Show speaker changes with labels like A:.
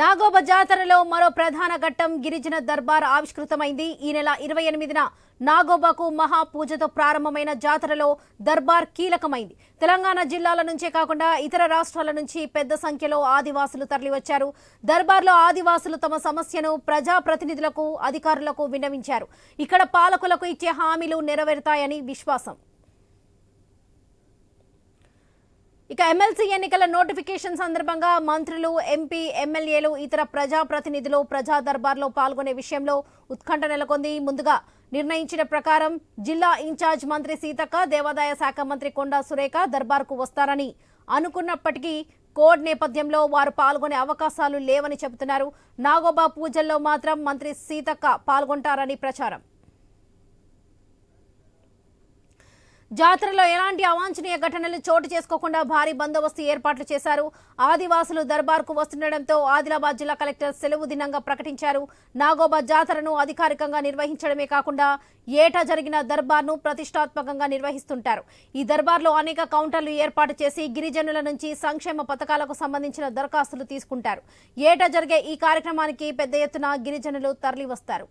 A: నాగోబ జాతరలో మరో ప్రధాన ఘట్టం గిరిజన దర్బార్ ఆవిష్కృతమైంది. ఈ నెల ఇరవై ఎనిమిదిన నాగోబాకు మహా పూజతో ప్రారంభమైన జాతరలో దర్బార్ కీలకమైంది. తెలంగాణ జిల్లాల నుంచే కాకుండా ఇతర రాష్ట్రాల నుంచి పెద్ద సంఖ్యలో ఆదివాసులు తరలివచ్చారు. దర్బార్లో ఆదివాసులు తమ సమస్యను ప్రజాప్రతినిధులకు అధికారులకు విన్నవించారు. ఇక్కడ పాలకులకు ఇచ్చే హామీలు నెరవేరుతాయని విశ్వాసం. ఇక ఎమ్మెల్సీ ఎన్నికల నోటిఫికేషన్ సందర్భంగా మంత్రులు ఎంపీ ఎమ్మెల్యేలు ఇతర ప్రజాప్రతినిధులు ప్రజా దర్బార్లో పాల్గొనే విషయంలో ఉత్కంఠ నెలకొంది. ముందుగా నిర్ణయించిన ప్రకారం జిల్లా ఇన్ఛార్జ్ మంత్రి సీతక్క దేవాదాయ శాఖ మంత్రి కొండా సురేఖ దర్బార్కు వస్తారని అనుకున్నప్పటికీ కోడ్ నేపథ్యంలో వారు పాల్గొనే అవకాశాలు లేవని చెబుతున్నారు. నాగోబా పూజల్లో మాత్రం మంత్రి సీతక్క పాల్గొంటారని ప్రచారం. జాతరలో ఎలాంటి అవాంఛనీయ ఘటనలు చోటు చేసుకోకుండా భారీ బందోబస్తు ఏర్పాట్లు చేశారు. ఆదివాసులు దర్బార్కు వస్తుండటంతో ఆదిలాబాద్ జిల్లా కలెక్టర్ సెలవు దినంగా ప్రకటించారు. నాగోబా జాతరను అధికారికంగా నిర్వహించడమే కాకుండా ఏటా జరిగిన దర్బార్ను ప్రతిష్టాత్మకంగా నిర్వహిస్తుంటారు. ఈ దర్బార్లో అనేక కౌంటర్లు ఏర్పాటు చేసి గిరిజనుల నుంచి సంక్షేమ పథకాలకు సంబంధించిన దరఖాస్తులు తీసుకుంటారు. ఏటా జరిగే ఈ కార్యక్రమానికి పెద్ద ఎత్తున గిరిజనులు తరలివస్తారు.